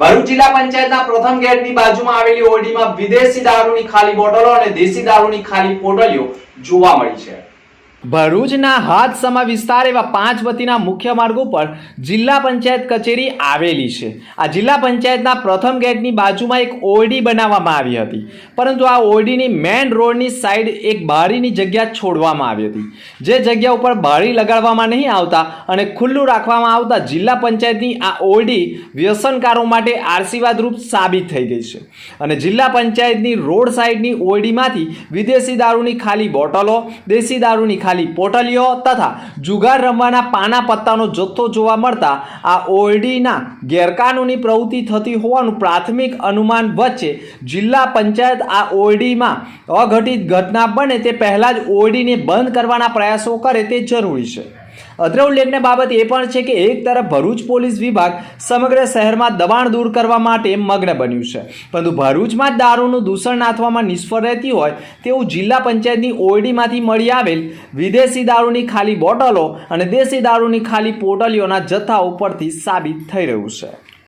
ભરૂચ જિલ્લા પંચાયતના પ્રથમ ગેટની બાજુમાં આવેલી ઓરડીમાં વિદેશી દારૂની ખાલી બોટલો અને દેશી દારૂની ખાલી પોટલીઓ જોવા મળી છે. ભરૂચના હાથસમા વિસ્તાર એવા પાંચ વતીના મુખ્ય માર્ગ ઉપર જિલ્લા પંચાયત કચેરી આવેલી છે. આ જિલ્લા પંચાયતના પ્રથમ ગેટની બાજુમાં એક ઓરડી બનાવવામાં આવી હતી. પરંતુ આ ઓરડીની મેઇન રોડની સાઈડ એક બારીની જગ્યા છોડવામાં આવી હતી. જે જગ્યા ઉપર બારી લગાડવામાં નહીં આવતા અને ખુલ્લું રાખવામાં આવતા જિલ્લા પંચાયતની આ ઓરડી વ્યસનકારો માટે આશીર્વાદરૂપ સાબિત થઈ ગઈ છે. અને જિલ્લા પંચાયતની રોડ સાઈડની ઓરડીમાંથી વિદેશી દારૂની ખાલી બોટલો, દેશી દારૂની ખાલી પોટલીઓ તથા જુગાર રમવાના પાના પત્તાનો જથ્થો જોવા મળતા આ ઓરડીના ગેરકાનૂની પ્રવૃત્તિ થતી હોવાનું પ્રાથમિક અનુમાન વચ્ચે જિલ્લા પંચાયત આ ઓરડીમાં અઘટિત ઘટના બને તે પહેલાં જ ઓરડીને બંધ કરવાના પ્રયાસો કરે તે જરૂરી છે. અત્રે ઉલ્લેખને બાબત એ પણ છે કે એક તરફ ભરૂચ પોલીસ વિભાગ સમગ્ર શહેરમાં દબાણ દૂર કરવા માટે મગ્ન બન્યું છે. પરંતુ ભરૂચમાં દારૂનું દૂષણ નાથવામાં નિષ્ફળ રહેતી હોય તેવું જિલ્લા પંચાયતની ઓરડીમાંથી મળી આવેલ વિદેશી દારૂની ખાલી બોટલો અને દેશી દારૂની ખાલી પોટલીઓના જથ્થા ઉપરથી સાબિત થઈ રહ્યું છે.